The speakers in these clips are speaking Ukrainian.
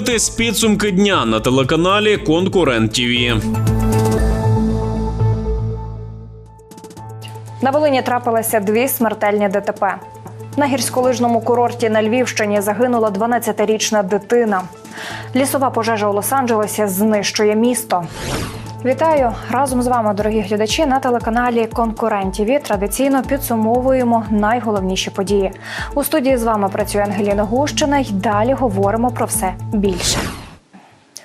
дивитесь підсумки дня на телеканалі Конкурент ТІВІ. На Волині трапилися дві смертельні ДТП. На гірськолижному курорті на Львівщині загинула 12-річна дитина. Лісова пожежа у Лос-Анджелесі знищує місто. Вітаю разом з вами, дорогі глядачі, на телеканалі Конкурентів. Традиційно підсумовуємо найголовніші події. У студії з вами працює Ангеліна Гущина. й далі говоримо про все більше.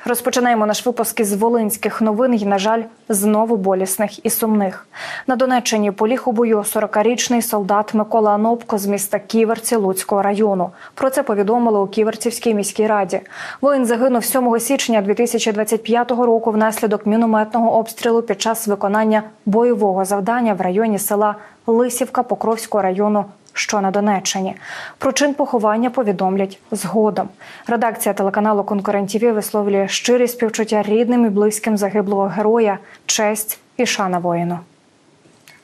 Розпочинаємо наш випуск із волинських новин і, на жаль, знову болісних і сумних. На Донеччині поліг у бою 40-річний солдат Микола Анопко з міста Ківерці Луцького району. Про це повідомили у Ківерцівській міській раді. Воїн загинув 7 січня 2025 року внаслідок мінометного обстрілу під час виконання бойового завдання в районі села Лисівка Покровського району що на Донеччині. Про чин поховання повідомлять згодом. Редакція телеканалу Конкурент ТІВІ висловлює щирі співчуття рідним і близьким загиблого героя, честь і шана воїну.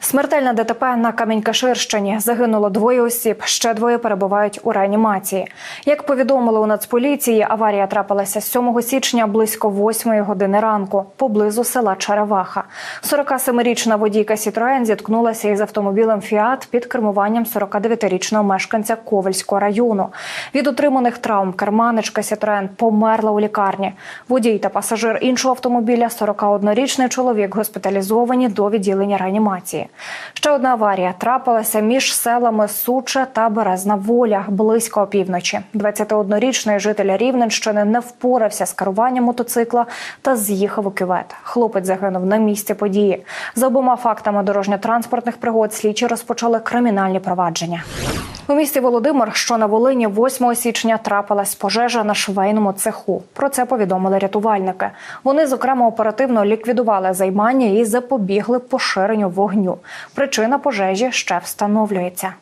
Смертельне ДТП на Камінь-Каширщині загинуло двоє осіб. Ще двоє перебувають у реанімації. Як повідомили у Нацполіції, аварія трапилася 7 січня близько 8 години ранку поблизу села Чареваха. 47-річна водійка Сітроен зіткнулася із автомобілем Фіат під кермуванням 49-річного мешканця Ковельського району. Від отриманих травм керманичка Сітроен померла у лікарні. Водій та пасажир іншого автомобіля, 41-річний чоловік, госпіталізовані до відділення реанімації. Ще одна аварія трапилася між селами Суча та Березна Воля близько опівночі. 21-річний житель Рівненщини не впорався з керуванням мотоцикла та з'їхав у кювет. Хлопець загинув на місці події. За обома фактами дорожньо-транспортних пригод слідчі розпочали кримінальні провадження. У місті Володимир, що на Волині, 8 січня трапилась пожежа на швейному цеху. Про це повідомили рятувальники. Вони, зокрема, оперативно ліквідували займання і запобігли поширенню вогню. Причина пожежі ще встановлюється.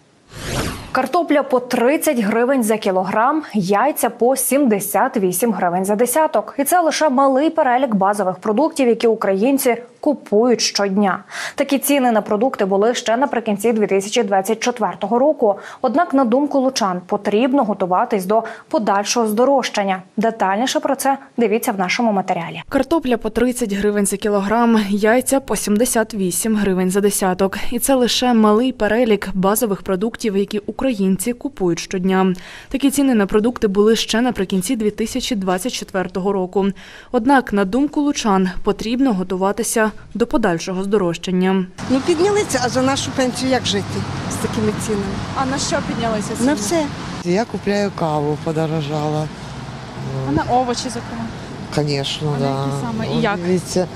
Картопля по 30 гривень за кілограм, яйця по 78 гривень за десяток. І це лише малий перелік базових продуктів, які українці купують щодня. Такі ціни на продукти були ще наприкінці 2024 року. Однак, на думку лучан, потрібно готуватись до подальшого здорожчання. Детальніше про це дивіться в нашому матеріалі. Картопля по 30 гривень за кілограм, яйця по 78 гривень за десяток. І це лише малий перелік базових продуктів, які українці купують щодня. Такі ціни на продукти були ще наприкінці 2024 року. Однак, на думку лучан, потрібно готуватися до подальшого здорожчання. Ну піднялися, а за нашу пенсію як жити з такими цінами? А на що піднялися На все. Я купляю каву, подорожала. А на овочі, зокрема. Конечно, А на да. які саме? І як? Видите,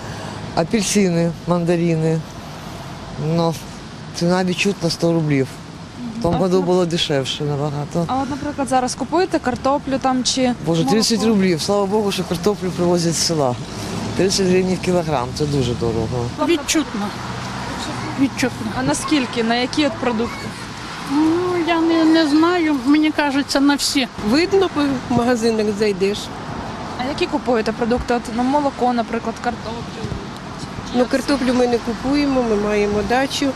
апельсины, мандарины. Но цена відчутно 100 рублів. В тому году було дешевше набагато. А от, наприклад, зараз купуєте картоплю там чи Боже, 30 рублів. Слава Богу, що картоплю привозять з села. 30 гривень кілограм, це дуже дорого. Відчутно. Відчутно. А наскільки? На які от продукти? Ну, я не, не знаю, мені кажеться, на всі. Видно, в магазинах зайдеш. А які купуєте продукти? От на молоко, наприклад, картоплю. Ну, картоплю ми не купуємо, ми маємо дачу,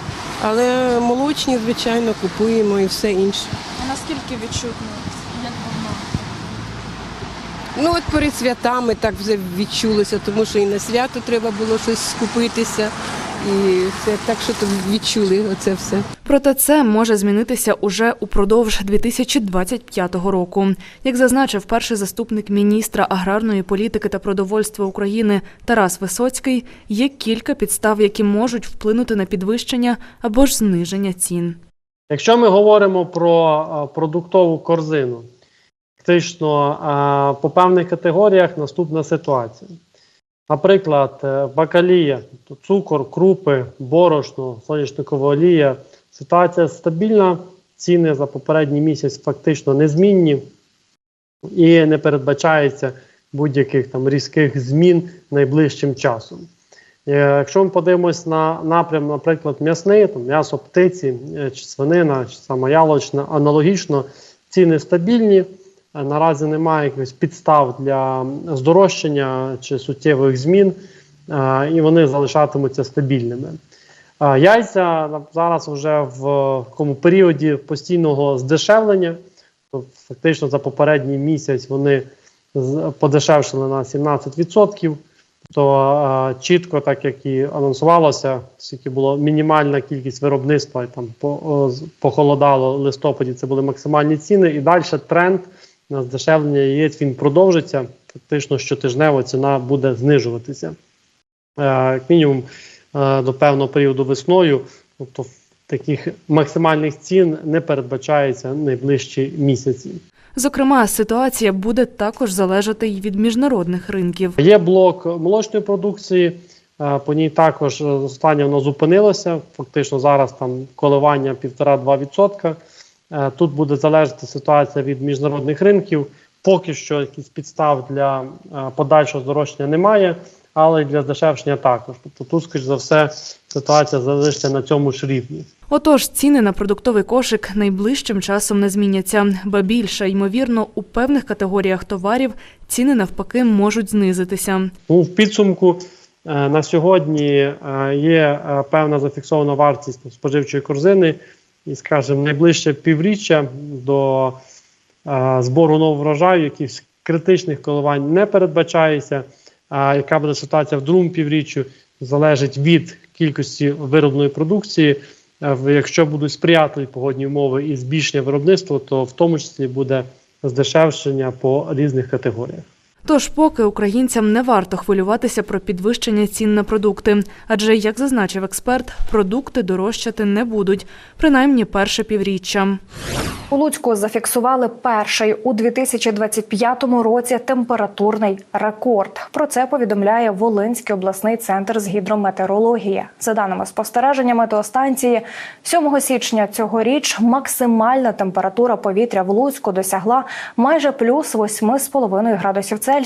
але молочні, звичайно, купуємо і все інше. А наскільки відчутно? Ну от перед святами так вже відчулося, тому що і на свято треба було щось скупитися. І все так, що то відчули оце все. Проте це може змінитися уже упродовж 2025 року. Як зазначив перший заступник міністра аграрної політики та продовольства України Тарас Висоцький, є кілька підстав, які можуть вплинути на підвищення або ж зниження цін. Якщо ми говоримо про е, продуктову корзину, фактично по певних категоріях наступна ситуація. Наприклад, е, бакалія, цукор, крупи, борошно, соняшникова олія. Ситуація стабільна, ціни за попередній місяць фактично незмінні і не передбачається будь-яких там різких змін найближчим часом. Е, Якщо ми подивимось на напрям, наприклад, м'ясний, там м'ясо птиці, е, чи свинина, чи сама ялочна, аналогічно ціни стабільні. Е, Наразі немає якихось підстав для здорожчання чи суттєвих змін, е, і вони залишатимуться стабільними. Е, Яйця зараз вже в такому періоді постійного здешевлення. Фактично за попередній місяць вони подешевшили на 17%. То чітко, так як і анонсувалося, оскільки було мінімальна кількість виробництва, і там похолодало в листопаді, це були максимальні ціни. І далі тренд на здешевлення яєць він продовжиться. Фактично щотижнево ціна буде знижуватися. Е, як мінімум е, до певного періоду весною, тобто таких максимальних цін не передбачається найближчі місяці. Зокрема, ситуація буде також залежати й від міжнародних ринків. Є блок молочної продукції. е, По ній також зростання воно зупинилося. Фактично зараз там коливання 1,5-2%. Е, Тут буде залежати ситуація від міжнародних ринків. Поки що якісь підстав для е, подальшого здорожчання немає, але й для здешевшення також. Тобто тут, скоріш за все, ситуація залишиться на цьому ж рівні. Отож, ціни на продуктовий кошик найближчим часом не зміняться, ба більше, ймовірно, у певних категоріях товарів ціни навпаки можуть знизитися. Ну, в підсумку е, на сьогодні є певна зафіксована вартість споживчої корзини, і, скажімо, найближче півріччя до е, збору нового врожаю, якихось критичних коливань не передбачається. А яка буде ситуація в другому півріччю, залежить від кількості виробленої продукції. Якщо будуть сприятливі погодні умови і збільшення виробництва, то в тому числі буде здешевшення по різних категоріях. Тож, поки українцям не варто хвилюватися про підвищення цін на продукти, адже, як зазначив експерт, продукти дорожчати не будуть, принаймні перше півріччя. У Луцьку зафіксували перший у 2025 році температурний рекорд. Про це повідомляє Волинський обласний центр з гідрометеорології. За даними спостереження метеостанції, 7 січня цьогоріч максимальна температура повітря в Луцьку досягла майже плюс 8,5 градусів Цельсія.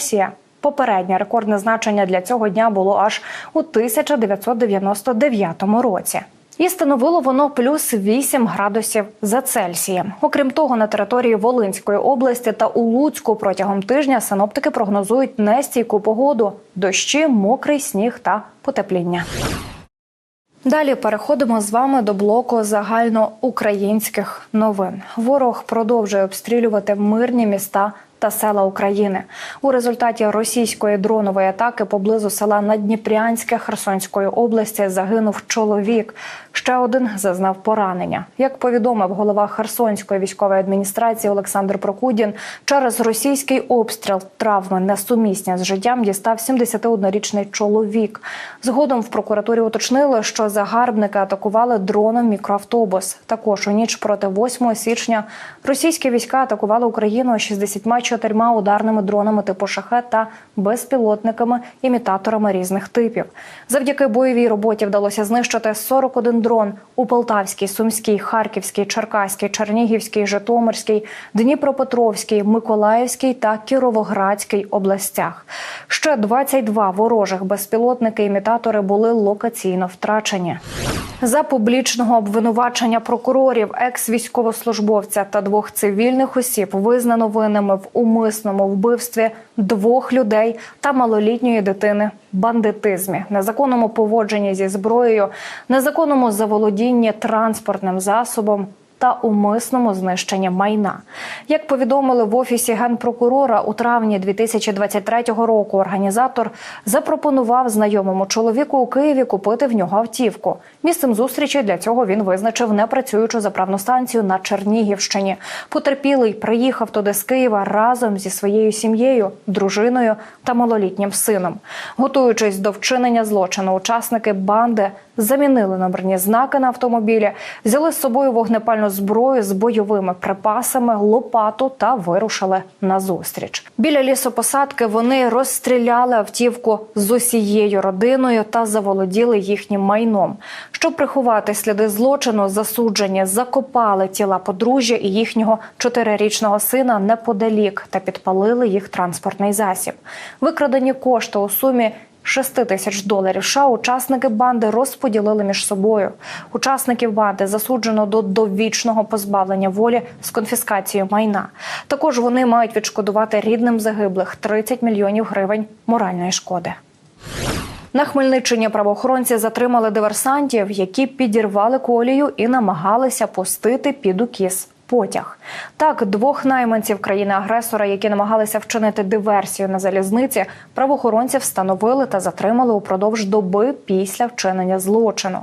Попереднє рекордне значення для цього дня було аж у 1999 році. І становило воно плюс 8 градусів за Цельсієм. Окрім того, на території Волинської області та у Луцьку протягом тижня синоптики прогнозують нестійку погоду, дощі, мокрий сніг та потепління. Далі переходимо з вами до блоку загальноукраїнських новин. Ворог продовжує обстрілювати мирні міста та села України. У результаті російської дронової атаки поблизу села Надніпрянське Херсонської області загинув чоловік. Ще один зазнав поранення. Як повідомив голова Херсонської військової адміністрації Олександр Прокудін, через російський обстріл травми несумісні з життям дістав 71-річний чоловік. Згодом в прокуратурі уточнили, що загарбники атакували дроном мікроавтобус. Також у ніч проти 8 січня російські війська атакували Україну 64 ударними дронами типу шахет та безпілотниками імітаторами різних типів. Завдяки бойовій роботі вдалося знищити 41 дрон у Полтавській, Сумській, Харківській, Черкаській, Чернігівській, Житомирській, Дніпропетровській, Миколаївській та Кіровоградській областях. Ще 22 ворожих безпілотники-імітатори були локаційно втрачені. За публічного обвинувачення прокурорів, екс-військовослужбовця та двох цивільних осіб визнано винними в умисному вбивстві двох людей та малолітньої дитини, бандитизмі, незаконному поводженні зі зброєю, незаконному заволодінні транспортним засобом. Та умисному знищенні майна, як повідомили в офісі генпрокурора у травні 2023 року. Організатор запропонував знайомому чоловіку у Києві купити в нього автівку. Місцем зустрічі для цього він визначив непрацюючу заправну станцію на Чернігівщині. Потерпілий приїхав туди з Києва разом зі своєю сім'єю, дружиною та малолітнім сином. Готуючись до вчинення злочину, учасники банди замінили номерні знаки на автомобілі, взяли з собою вогнепальну зброю з бойовими припасами, лопату та вирушили на зустріч. Біля лісопосадки вони розстріляли автівку з усією родиною та заволоділи їхнім майном. Щоб приховати сліди злочину, засуджені закопали тіла подружжя і їхнього чотирирічного сина неподалік та підпалили їх транспортний засіб. Викрадені кошти у сумі 6 тисяч доларів США учасники банди розподілили між собою. Учасників банди засуджено до довічного позбавлення волі з конфіскацією майна. Також вони мають відшкодувати рідним загиблих 30 мільйонів гривень моральної шкоди. На Хмельниччині правоохоронці затримали диверсантів, які підірвали колію і намагалися пустити під укіс потяг. Так, двох найманців країни-агресора, які намагалися вчинити диверсію на залізниці, правоохоронці встановили та затримали упродовж доби після вчинення злочину.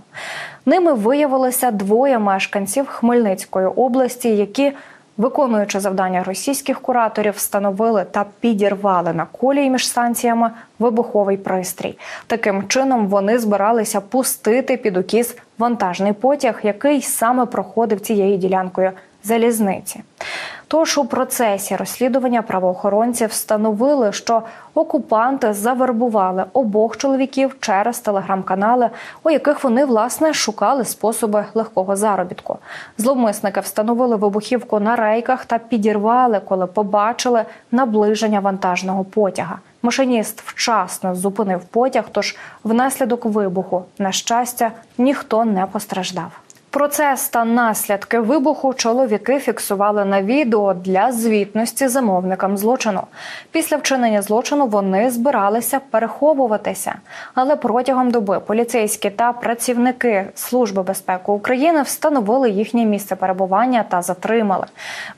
Ними виявилося двоє мешканців Хмельницької області, які Виконуючи завдання російських кураторів, встановили та підірвали на колії між станціями вибуховий пристрій. Таким чином вони збиралися пустити під укіс вантажний потяг, який саме проходив цією ділянкою залізниці. Тож у процесі розслідування правоохоронці встановили, що окупанти завербували обох чоловіків через телеграм-канали, у яких вони власне шукали способи легкого заробітку. Зловмисники встановили вибухівку на рейках та підірвали, коли побачили наближення вантажного потяга. Машиніст вчасно зупинив потяг, тож внаслідок вибуху, на щастя, ніхто не постраждав. Процес та наслідки вибуху чоловіки фіксували на відео для звітності замовникам злочину. Після вчинення злочину вони збиралися переховуватися, але протягом доби поліцейські та працівники Служби безпеки України встановили їхнє місце перебування та затримали.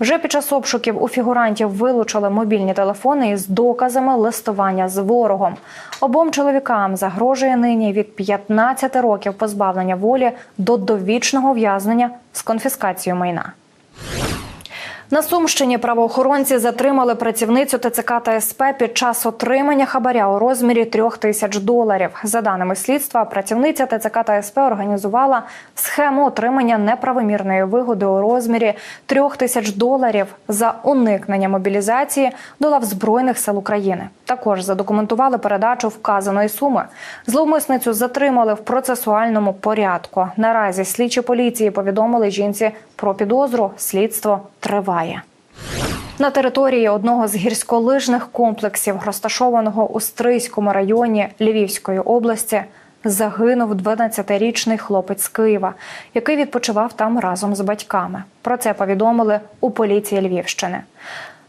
Вже під час обшуків у фігурантів вилучили мобільні телефони із доказами листування з ворогом. Обом чоловікам загрожує нині від 15 років позбавлення волі до довічного ув'язнення з конфіскацією майна. На Сумщині правоохоронці затримали працівницю ТЦК та СП під час отримання хабаря у розмірі трьох тисяч доларів. За даними слідства, працівниця ТЦК та СП організувала схему отримання неправомірної вигоди у розмірі трьох тисяч доларів за уникнення мобілізації до лав збройних сил України. Також задокументували передачу вказаної суми. Зловмисницю затримали в процесуальному порядку. Наразі слідчі поліції повідомили жінці про підозру. Слідство триває. На території одного з гірськолижних комплексів, розташованого у Стрийському районі Львівської області, загинув 12-річний хлопець з Києва, який відпочивав там разом з батьками. Про це повідомили у поліції Львівщини.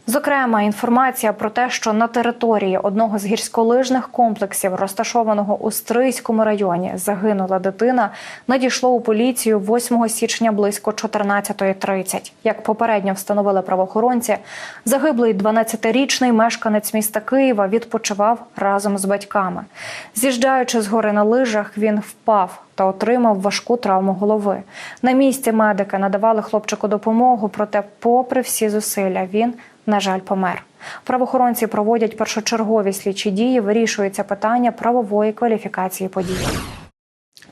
Зокрема, інформація про те, що на території одного з гірськолижних комплексів, розташованого у Стрийському районі, загинула дитина, надійшло у поліцію 8 січня близько 14.30. Як попередньо встановили правоохоронці, загиблий 12-річний мешканець міста Києва відпочивав разом з батьками. З'їжджаючи з гори на лижах, він впав та отримав важку травму голови. На місці медики надавали хлопчику допомогу, проте, попри всі зусилля, він, на жаль, помер. Правоохоронці проводять першочергові слідчі дії, вирішується питання правової кваліфікації подій.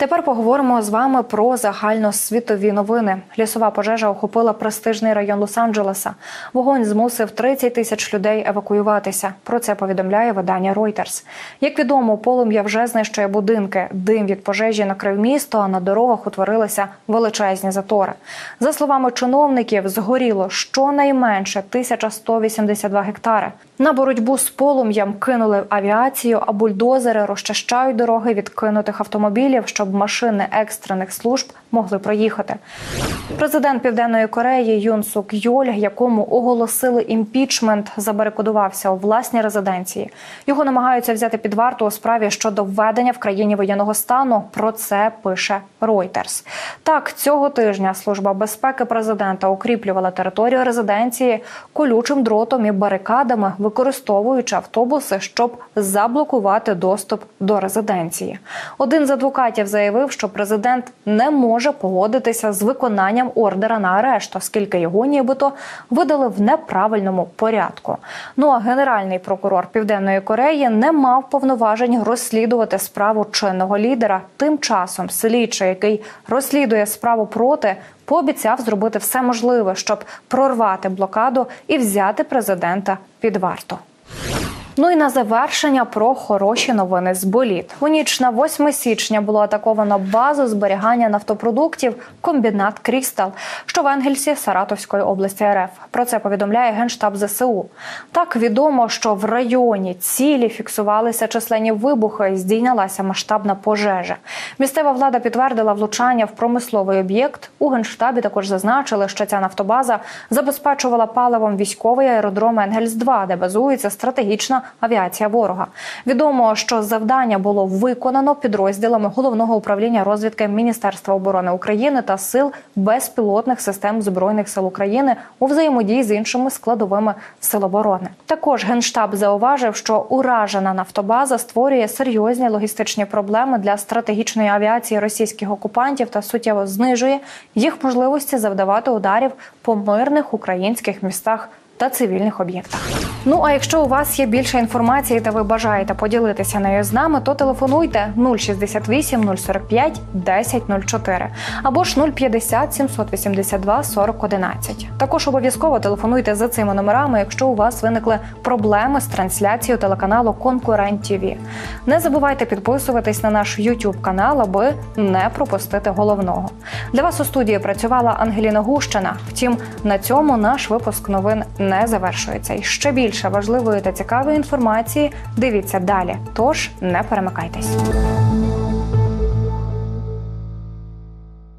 Тепер поговоримо з вами про загальносвітові новини. Лісова пожежа охопила престижний район Лос-Анджелеса. Вогонь змусив 30 тисяч людей евакуюватися. Про це повідомляє видання Reuters. Як відомо, полум'я вже знищує будинки. Дим від пожежі накрив місто, а на дорогах утворилися величезні затори. За словами чиновників, згоріло щонайменше 1182 гектари. На боротьбу з полум'ям кинули авіацію, а бульдозери розчищають дороги від кинутих автомобілів, щоб машини екстрених служб могли проїхати. Президент Південної Кореї Юн Сук Йоль, якому оголосили імпічмент, забарикодувався у власній резиденції. Його намагаються взяти під варту у справі щодо введення в країні воєнного стану. Про це пише Reuters. Так, цього тижня служба безпеки президента укріплювала територію резиденції колючим дротом і барикадами, використовуючи автобуси, щоб заблокувати доступ до резиденції. Один з адвокатів заявив, що президент не може погодитися з виконанням ордера на арешт, оскільки його нібито видали в неправильному порядку. Ну а генеральний прокурор Південної Кореї не мав повноважень розслідувати справу чинного лідера. Тим часом слідчий, який розслідує справу проти, пообіцяв зробити все можливе, щоб прорвати блокаду і взяти президента під варту. Ну і на завершення про хороші новини з боліт. У ніч на 8 січня було атаковано базу зберігання нафтопродуктів комбінат Крістал, що в Енгельсі Саратовської області РФ. Про це повідомляє генштаб ЗСУ. Так відомо, що в районі цілі фіксувалися численні вибухи, здійнялася масштабна пожежа. Місцева влада підтвердила влучання в промисловий об'єкт. У генштабі також зазначили, що ця нафтобаза забезпечувала паливом військовий аеродром Енгельс 2 де базується стратегічна авіація ворога. Відомо, що завдання було виконано підрозділами головного управління розвідки Міністерства оборони України та сил безпілотних систем збройних сил України у взаємодії з іншими складовими сил оборони. Також генштаб зауважив, що уражена нафтобаза створює серйозні логістичні проблеми для стратегічної авіації російських окупантів та суттєво знижує їх можливості завдавати ударів по мирних українських містах та цивільних об'єктах. Ну а якщо у вас є більше інформації та ви бажаєте поділитися нею з нами, то телефонуйте 068 045 1004 або ж 050 782 40 11. Також обов'язково телефонуйте за цими номерами, якщо у вас виникли проблеми з трансляцією телеканалу Конкурент ТІВІ. Не забувайте підписуватись на наш YouTube канал, аби не пропустити головного. Для вас у студії працювала Ангеліна Гущина. Втім, на цьому наш випуск новин не завершується. І ще більше важливої та цікавої інформації дивіться далі. Тож не перемикайтесь.